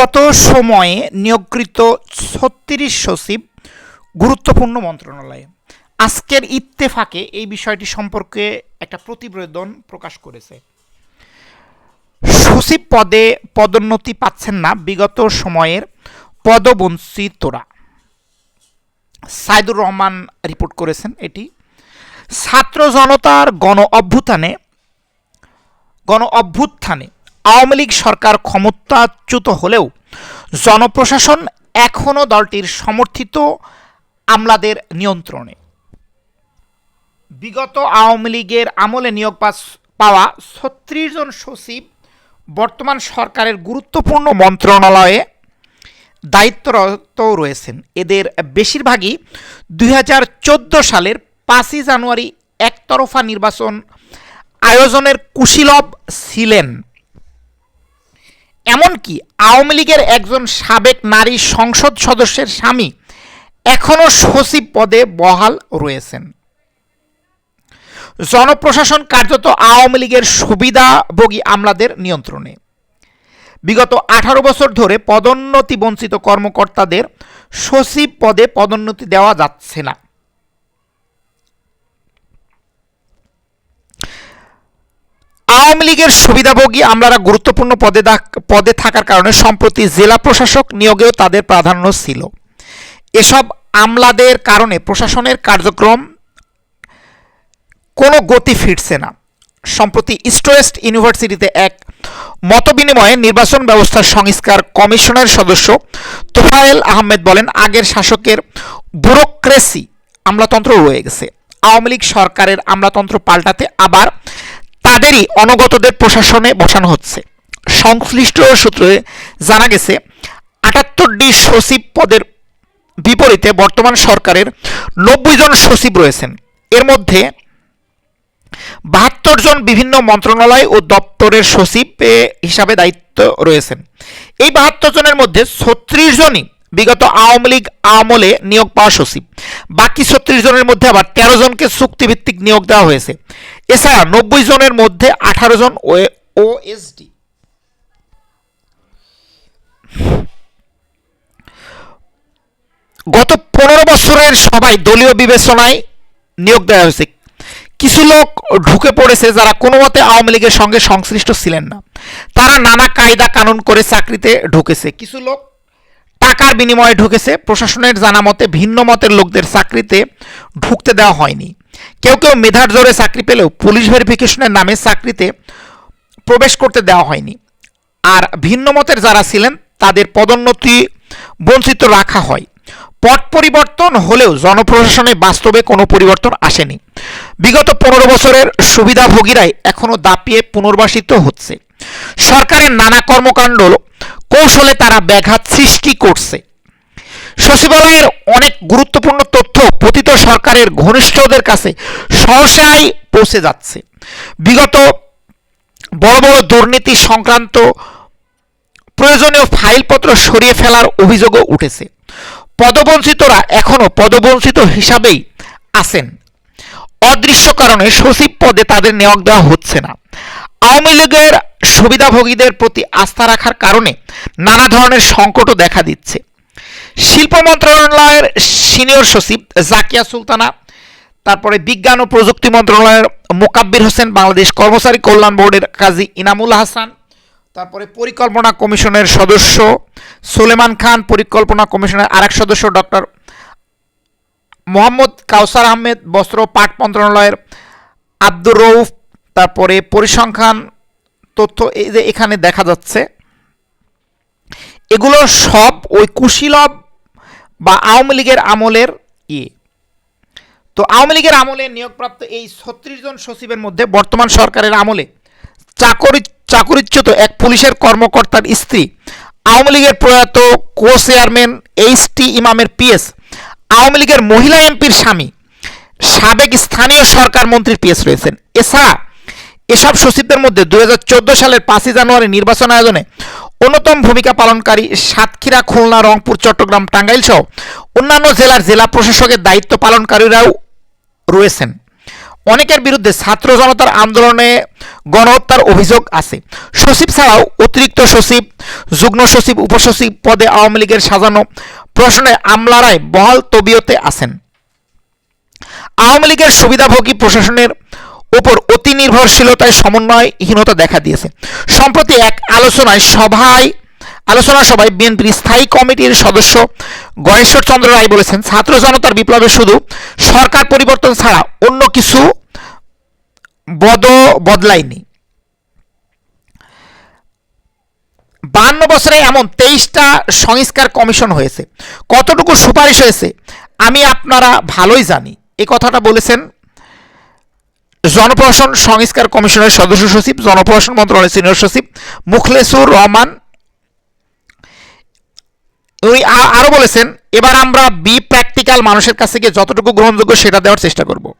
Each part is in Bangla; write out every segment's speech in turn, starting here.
বিগত সময়ে নিয়োগকৃত ছত্রিশ সচিব গুরুত্বপূর্ণ মন্ত্রণালয়ে। আজকের ইত্তেফাকে এই বিষয়টি সম্পর্কে একটা প্রতিবেদন প্রকাশ করেছে। সচিব পদে পদোন্নতি পাচ্ছেন না বিগত সময়ের পদবঞ্চিতরা সাইদুর রহমান রিপোর্ট করেছেন এটি। ছাত্র জনতার গণ অভ্যুত্থানে গণ অভ্যুত্থানে আওয়ামী লীগ সরকার ক্ষমতাচ্যুত হলেও জনপ্রশাসন এখনও দলটির সমর্থিত আমলাদের নিয়ন্ত্রণে। বিগত আওয়ামী লীগের আমলে নিয়োগ পাওয়া ছত্রিশ জন সচিব বর্তমান সরকারের গুরুত্বপূর্ণ মন্ত্রণালয়ে দায়িত্বরত রয়েছেন। এদের বেশিরভাগই দুই হাজার চোদ্দ সালের পাঁচই জানুয়ারি একতরফা নির্বাচন আয়োজনের কুশীলব ছিলেন। এমনকি আওয়ামী লীগের একজন সাবেক নারী সংসদ সদস্যের স্বামী এখনও সচিব পদে বহাল রয়েছেন। জনপ্রশাসন কার্যত আওয়ামী লীগের সুবিধাভোগী আমলাদের নিয়ন্ত্রণে। বিগত আঠারো বছর ধরে পদোন্নতি বঞ্চিত কর্মকর্তাদের সচিব পদে পদোন্নতি দেওয়া যাচ্ছে না। আওয়ামী লীগের সুবিধাভোগী আমলারা গুরুত্বপূর্ণ পদে পদে থাকার কারণে সম্প্রতি জেলা প্রশাসক নিয়োগেও তাদের প্রাধান্য ছিল। এসব আমলাদের কারণে প্রশাসনের কার্যক্রম কোনো গতি ফিরছে না। সম্প্রতি ইস্ট ওয়েস্ট ইউনিভার্সিটিতে এক মতবিনিময়ে নির্বাচন ব্যবস্থার সংস্কার কমিশনের সদস্য তোফায়েল আহমেদ বলেন, আগের শাসকের ব্যুরোক্রেসি আমলাতন্ত্র রয়ে গেছে। আওয়ামী লীগ সরকারের আমলাতন্ত্র পাল্টাতে আবার তাদেরই অনগতদের প্রশাসনে বসানো হচ্ছে। সংশ্লিষ্ট সূত্রে জানা গেছে, আটাত্তরটি সচিব পদের বিপরীতে বর্তমান সরকারের নব্বই জন সচিব রয়েছেন। এর মধ্যে বাহাত্তর জন বিভিন্ন মন্ত্রণালয় ও দপ্তরের সচিব হিসাবে দায়িত্ব রয়েছেন। এই বাহাত্তর জনের মধ্যে ছত্রিশ জনই বিগত আওয়ামী লীগ আমলে নিয়োগ পাওয়া সচিব। বাকি ছত্রিশ জনের মধ্যে আবার তেরো জনকে চুক্তিভিত্তিক নিয়োগ দেওয়া হয়েছে। এছাড়া নব্বই জনের মধ্যে আঠারো জন ওএসডি গত পনেরো বছরের সবাই দলীয় বিবেচনায় নিয়োগ দেওয়া হয়েছে। কিছু লোক ঢুকে পড়েছে যারা কোনো মতে আওয়ামী লীগের সঙ্গে সংশ্লিষ্ট ছিলেন না। তারা নানা কায়দা কানুন করে চাকরিতে ঢুকেছে। কিছু লোক টাকার বিনিময়ে ঢুকেছে। প্রশাসনের জানা মতে ভিন্ন মতের লোকদের চাকরিতে ঢুকতে দেওয়া হয়নি। কেউ কেউ মেধার জোরে চাকরি পেলেও পুলিশ ভেরিফিকেশনের নামে চাকরিতে প্রবেশ করতে দেওয়া হয়নি। আর ভিন্ন মতের যারা ছিলেন, তাদের পদোন্নতি বঞ্চিত রাখা হয়। পট পরিবর্তন হলেও জনপ্রশাসনে বাস্তবে কোনো পরিবর্তন আসেনি। বিগত পনেরো বছরের সুবিধাভোগীরাই এখনও দাপিয়ে পুনর্বাসিত হচ্ছে। সরকারের নানা কর্মকাণ্ড কৌশলে তারা ব্যাঘাত সৃষ্টি করছে। সচিবালয়ের অনেক গুরুত্বপূর্ণ তথ্য পতিত সরকারের ঘনিষ্ঠদের কাছে সহসাই পৌঁছে যাচ্ছে। বিগত বড় বড় দুর্নীতি সংক্রান্ত প্রয়োজনীয় ফাইলপত্র সরিয়ে ফেলার অভিযোগও উঠেছে। পদবঞ্চিতরা এখনও পদবঞ্চিত হিসাবেই আছেন। অদৃশ্য কারণে সচিব পদে তাদের নিয়োগ দেওয়া হচ্ছে না। আওয়ামী লীগের সুবিধাভোগীদের প্রতি আস্থা রাখার কারণে নানা ধরনের সংকটও দেখা দিচ্ছে। শিল্প মন্ত্রণালয়ের সিনিয়র সচিব জাকিয়া সুলতানা, তারপরে বিজ্ঞান ও প্রযুক্তি মন্ত্রণালয়ের মোকাব্বির হোসেন, বাংলাদেশ কর্মচারী কল্যাণ বোর্ডের কাজী ইনামুল হাসান, তারপরে পরিকল্পনা কমিশনের সদস্য সুলেমান খান, পরিকল্পনা কমিশনের আরেক সদস্য ডক্টর মোহাম্মদ কাউসার আহমেদ, বস্ত্র পাট মন্ত্রণালয়ের আব্দুর রৌফ তারপরে পরিসংখ্যান তথ্য এই যে এখানে দেখা যাচ্ছে। এগুলো সব ওই কুশীলব বা আওয়ামী লীগের আমলের ইয়ে তো আওয়ামী লীগের আমলে নিয়োগপ্রাপ্ত এই ছত্রিশ জন সচিবের মধ্যে বর্তমান সরকারের আমলে চাকরি, চাকরিচ্যুত এক পুলিশের কর্মকর্তার স্ত্রী, আওয়ামী লীগের প্রয়াত কো চেয়ারম্যান এইচ টি ইমামের পিএস, আওয়ামী লীগের মহিলা এমপির স্বামী, সাবেক স্থানীয় সরকার মন্ত্রীর পিএস রয়েছেন। এছাড়া এসব সচিবদের মধ্যে দুই হাজার চোদ্দ সালের পাঁচই জানুয়ারি নির্বাচন আয়োজনে অন্যতম ভূমিকা পালনকারী সাতক্ষীরা, খুলনা, রংপুর, চট্টগ্রাম টাঙ্গাইল সহ অন্যান্য জেলার জেলা প্রশাসকের দায়িত্ব পালনকারীরাও রয়েছেন। অনেকের বিরুদ্ধে ছাত্র জনতার আন্দোলনে গণহত্যার অভিযোগ আছে। সচিব ছাড়াও অতিরিক্ত সচিব, যুগ্ম সচিব, উপসচিব পদে আওয়ামী লীগের সাজানো প্রশ্নে আমলারাই বহাল তবিয়তে আছেন। আওয়ামী লীগের সুবিধাভোগী প্রশাসনের নির্ভরশীলতায় সমন্বয়হীনতা দেখা দিয়েছে। সম্প্রতি এক আলোচনায় সভায়, আলোচনা সভায় বিএনপির স্থায়ী কমিটির সদস্য গণেশ্বর চন্দ্র রায় বলেছেন, ছাত্র জনতার বিপ্লবে শুধু সরকার পরিবর্তন ছাড়া অন্য কিছু বদ, বদলায়নি। বান্ন বছরে এমন তেইশটা সংস্কার কমিশন হয়েছে। কতটুকু সুপারিশ হয়েছে, আমি আপনারা ভালোই জানি। এই কথাটা বলেছেন জনপ্রশাসন সংস্কার কমিশনের সদস্য সচিব, জনপ্রশাসন মন্ত্রণালয়ের সিনিয়র সচিব মুখলেসুর রহমান উনি আ- আরও বলেছেন, এবার আমরা বি প্র্যাকটিক্যাল মানুষের কাছ থেকে যতটুকু গ্রহণযোগ্য সেটা দেওয়ার চেষ্টা করব।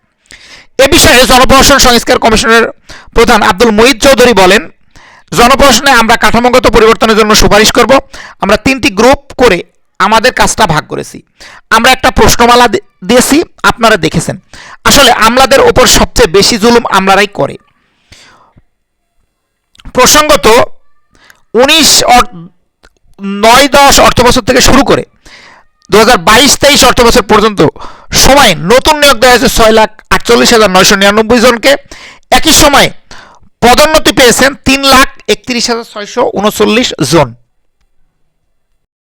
এ বিষয়ে জনপ্রশাসন সংস্কার কমিশনের প্রধান আব্দুল মুহিত চৌধুরী বলেন, জনপ্রশাসনে আমরা কাঠামোগত পরিবর্তনের জন্য সুপারিশ করব। আমরা তিনটি গ্রুপ করে আমাদের কাজটা ভাগ করেছি। আমরা একটা প্রশ্নমালা দিয়েছি, আপনারা দেখেছেন। আসলে আমলাদের ওপর সবচেয়ে বেশি জুলুম আমলারাই করে। প্রসঙ্গত, উনিশ নয় দশ অর্থবছর থেকে শুরু করে দু হাজার বাইশ তেইশ অর্থবছর পর্যন্ত সময় নতুন নিয়োগ দেওয়া হয়েছে ছয় লাখ আটচল্লিশ হাজার নয়শো নিরানব্বই জনকে। একই সময়ে পদোন্নতি পেয়েছেন তিন লাখ একত্রিশ হাজার ছয়শো উনচল্লিশ জন।